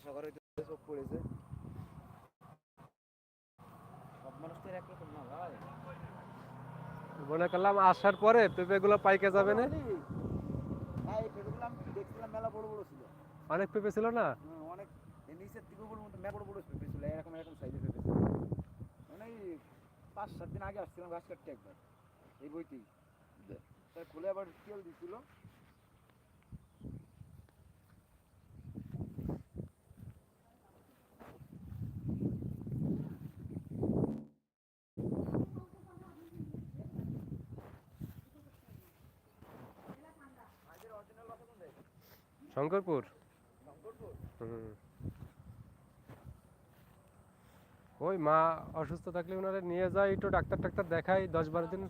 আশা করে চোখ পড়েছে। সব মানুষ তো একরকম না ভাই। মনে করলাম আসার পরে পেঁপেগুলো পাইকে যাবে না? হ্যাঁ পেঁপেগুলো আমি দেখছিলাম মেলা বড় বড় ছিল। অনেক পেঁপে ছিল না? হুম, অনেক এই নিচের দিকে বড় বড় বড় পেঁপে ছিল এরকম এরকম সাইজের পেঁপে ছিল। মানে পাঁচ সাত দিন আগে আসছিলাম ঘাস কাটতে একবার এই বইতেই। খুলে আবার তেল দিছিল। শঙ্করপুর। ওই মা অসুস্থ থাকলে ওনারা নিয়ে যায় একটু ডাক্তার টাক্তার দেখাই দশ বারো দিন।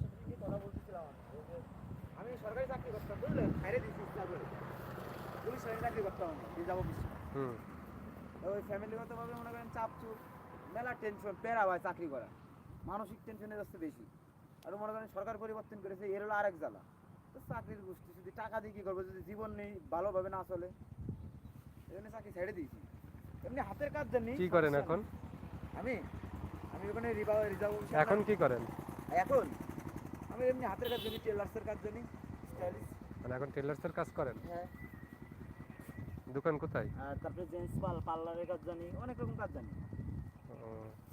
আমি? সরকারি চাকরি করতাম বুঝলেন বাইরে দিচ্ছি পুলিশ চাকরি করতাম আমি অফিসে হুম। ওই ফ্যামিলিগতভাবে মনে করেন চাপ চুপ মেলা টেনশন হয় চাকরি করা মানসিক টেনশনের যাচ্ছে বেশি। আর মনে করেন সরকার পরিবর্তন করেছে এর হলো আরেক জ্বালা। চাকরির গোষ্ঠী যদি টাকা দিয়ে কী করব যদি জীবন নেই ভালোভাবে না চলে এই জন্য চাকরি ছেড়ে দিয়েছি। এমনি হাতের কাজ জানি কি করেন এখন? আমি? আমি ওখানে রিজার্ভ রিজার্ভ এখন কি করেন? এখন? আমি এমনি হাতের কাজ জানি টেলার্সের কাজ জানি স্টাইলিশ। মানে এখন টেলার্সের কাজ করেন? হ্যাঁ। দোকান কোথায়? আর তারপরে জেন্টস পার্লারের কাজ জানি অনেক রকম কাজ জানি।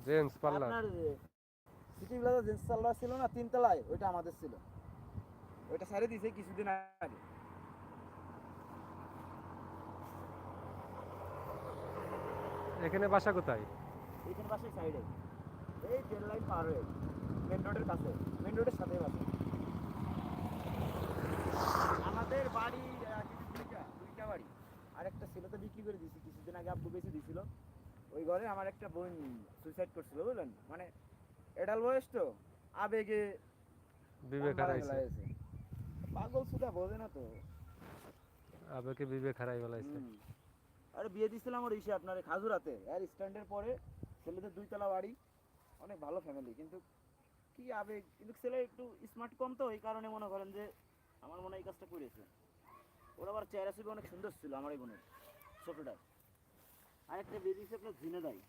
Gents parlour. আপনার সিটি প্লাজা জেন্টস পার্লার ছিল না তিনতলায়? ওইটা আমাদের ছিল। ওইটা সারে দিয়েছে কিছুদিন আগে। এখানে বাসা কোথায়? এইখানে পাশে সাইডে এই ট্রেন লাইন পার হয়ে মেন রোডের কাছে মেন রোডের সাথে পাশে আমাদের বাড়ি দুইটা দুইটা বাড়ি। আর একটা ছিল তো বিক্রি করে দিয়েছি কিছুদিন আগে আব্বু বেশি দিয়েছিল। ওই ঘরে আমার একটা বোন সুইসাইড করছিল বুঝলেন? মানে এডাল বয়স তো আবেগে বিবেক হারাইছে। পাগল সুদা বোঝে না তো। আবেকে বিবেক হারাই ফেলাইছে। হুম। আরে বিয়ে দিছিলাম ওর ইসে আপনার খাজুরাতে। আর স্ট্যান্ডের পরে ছেলেদের দুইতলা বাড়ি অনেক ভালো ফ্যামিলি কিন্তু কি আবেগ? কিন্তু ছেলে একটু স্মার্ট কম তো এই কারণে মনে করেন যে আমার মনে হয় এই কাজটা করেছে। ওর আবার চেহারা ছবি অনেক সুন্দর ছিল আমার এই বোনের ছোটটা আরেকটা বিয়ে দিয়েছে আপনার ঝিনেদাই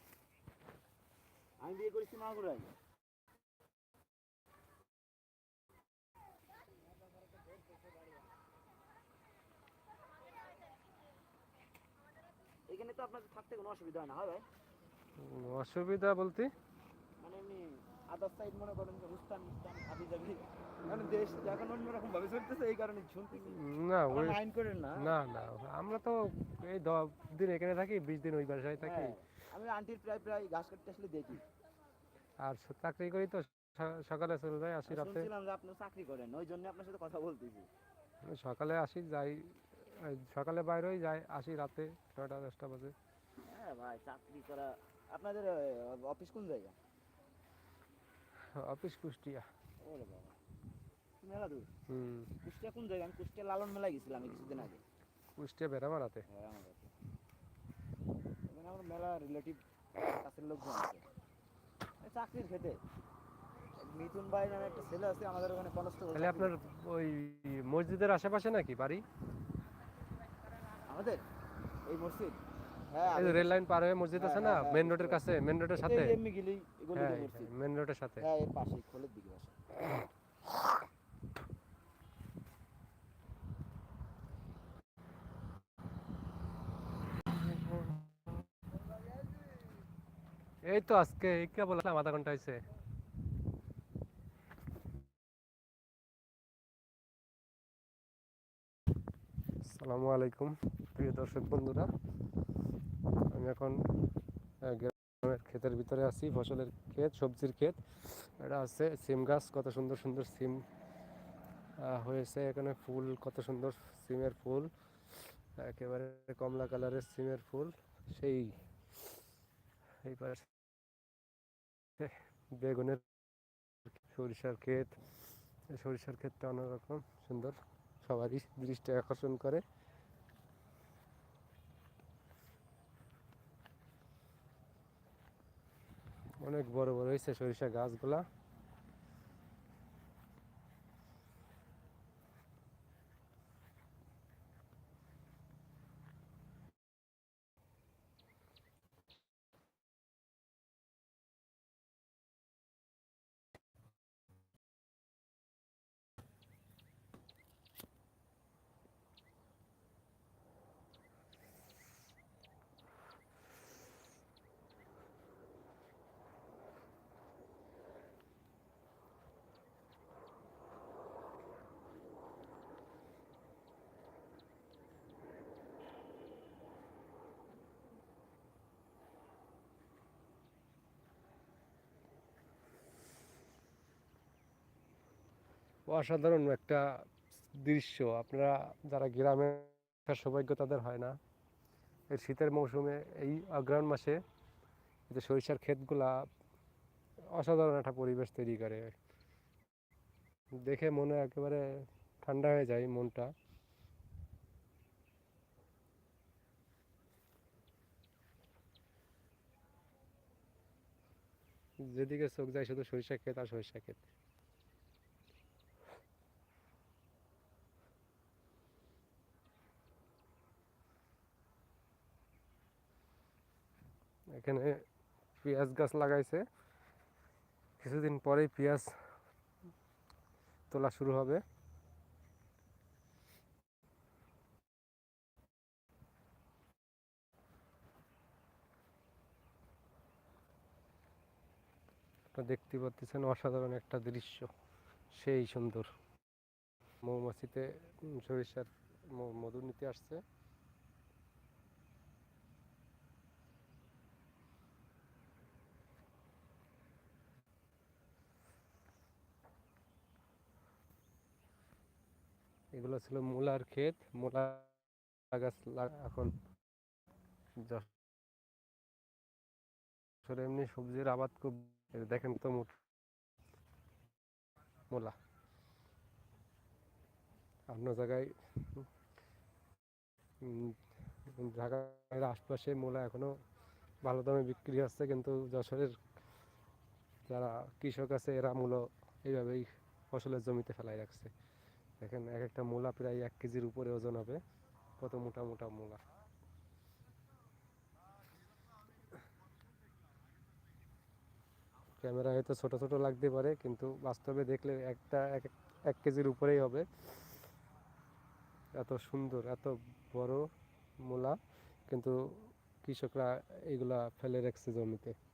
আমি বিয়ে করেছি মাগুরাই এখানে তো আপনাদের থাকতে কোনো অসুবিধা হয় না হয় ভাই? অসুবিধা বলতে? মানে এমনি আদার সাইড মনে করেন যে হুস্তান হুস্তান হাবি জাবি মানে দেশ এখন অন্যরকম ভাবে চলতেছে এই কারণে শুনতেছি। না ওই মাইন্ড করেন না। না না আমরা তো এই দশ দিন এখানে থাকি বিশ দিন ওই বাসায় থাকি। হ্যাঁ, আমি আন্টির প্রায় প্রায় ঘাস কাটতে আসলে দেখি। আর চাকরি করি তো সকালে চলে যাই আসি রাতে। শুনছিলাম যে আপনি চাকরি করেন ওই জন্য আপনার সাথে কথা বলতেছি। সকালে আসি যাই সকালে বাইরে হই যাই আসি রাতে ছয়টা দশটা বাজে। হ্যাঁ ভাই চাকরি করা আপনাদের অফিস কোন জায়গা? অফিস কুষ্টিয়া। ওরে বাবা মেলা দূর। হুম। কুষ্টিয়া কোন জায়গা? আমি কুষ্টিয়া লালন মেলায় গেছিলাম এই কিছুদিন আগে। কুষ্টিয়া বেড়ামারাতে হ্যাঁ আমার কাছে এখানে আমার মেলা রিলেটিভ কাছের লোকজন আছে। চাকরির খেতে মিথুন ভাই নামে একটা ছেলে আছে আমাদের ওখানে কনস্টেবল তাহলে আপনার ওই মসজিদের আশেপাশে নাকি বাড়ি? আমাদের? এই মসজিদ? হ্যাঁ এই রেল লাইন পার হয়ে মসজিদ আছে না? হ্যাঁ, হ্যাঁ, মেন রোডের কাছে মেন রোডের সাথে? এমনি গেলি এগুলো হ্যাঁ মসজিদ। মেন রোডের সাথে। হ্যাঁ এর পাশেই খোলের দিকে বাসা এই তো আজকে কে বললাম আধা ঘণ্টা হয়েছে আসসালামু আলাইকুম। প্রিয় দর্শক বন্ধুরা, আমি এখন গ্রামের ক্ষেতের ভিতরে আছি, ফসলের ক্ষেত, সবজির ক্ষেত। এটা আছে সিম গাছ, কত সুন্দর সুন্দর সিম হয়েছে। এখানে ফুল, কত সুন্দর সিমের ফুল, একেবারে কমলা কালারের সিমের ফুল, সেই পাশে বেগুনের সরিষার ক্ষেত, সরিষার ক্ষেতটা অন্যরকম, সুন্দর। সবারই দৃষ্টি আকর্ষণ করে। অনেক বড় বড় হয়েছে সরিষা গাছগুলা। অসাধারণ একটা দৃশ্য। আপনারা যারা গ্রামে থাকার সৌভাগ্য তাদের হয় না। এই শীতের মৌসুমে এই অগ্রহায়ণ মাসে যে সরিষার ক্ষেতগুলা অসাধারণ একটা পরিবেশ তৈরি করে। দেখে মনে একেবারে ঠান্ডা হয়ে যায় মনটা। যেদিকে চোখ যায় শুধু সরিষা ক্ষেত আর সরিষা ক্ষেত। এখানে পেঁয়াজ গাছ লাগাইছে। কিছুদিন পরেই পেঁয়াজ তোলা শুরু হবে। দেখতে পাচ্ছেন অসাধারণ একটা দৃশ্য, সেই সুন্দর। মৌমাছিতে সরিষার মধু নিতে আসছে। এগুলো ছিল মূলার ক্ষেত। মূলা গাছ এখন যশোরে এমনি সবজির আবাদ খুব দেখেন তো মুঠ মূলা। অন্য জায়গায় ঢাকার আশপাশে মূলা এখনও ভালো দামে বিক্রি হচ্ছে, কিন্তু যশোরের যারা কৃষক আছে, এরা মূল এইভাবেই ফসলের জমিতে ফেলাই রাখছে। দেখেন এক একটা মূলা প্রায় এক কেজির উপরে ওজন হবে। কত মোটা মোটা মূলা। ক্যামেরা হয়তো ছোট ছোট লাগতে পারে, কিন্তু বাস্তবে দেখলে একটা, এক, এক- কেজির উপরেই হবে। এত সুন্দর, এত বড় মূলা, কিন্তু কৃষকরা এগুলা ফেলে রাখছে জমিতে।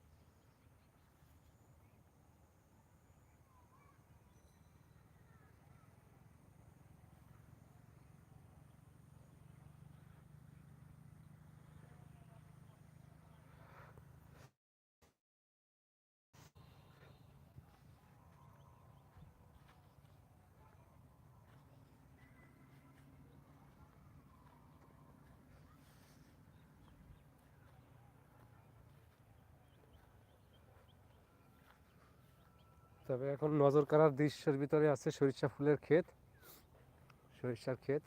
তবে এখন নজর কাড়ার দৃশ্যের ভিতরে আছে সরিষা ফুলের ক্ষেত, সরিষার ক্ষেত।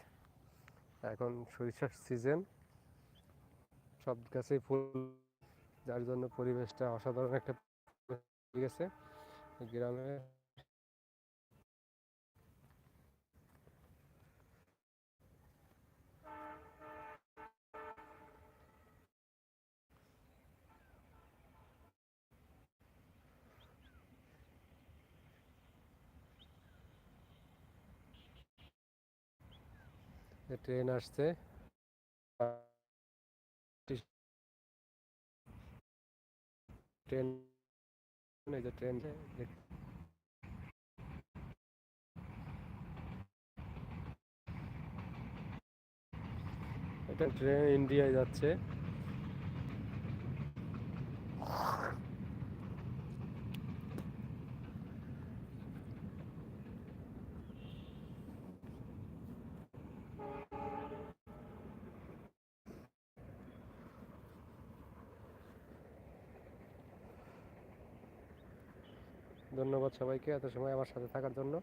এখন সরিষার সিজন সব গাছেই ফুল, যার জন্য পরিবেশটা অসাধারণ একটা গেছে। গ্রামে ট্রেন আসছে। ট্রেন যে ট্রেন। এটা ট্রেন ইন্ডিয়ায় যাচ্ছে। ধন্যবাদ সবাইকে এত সময় আমার সাথে থাকার জন্য।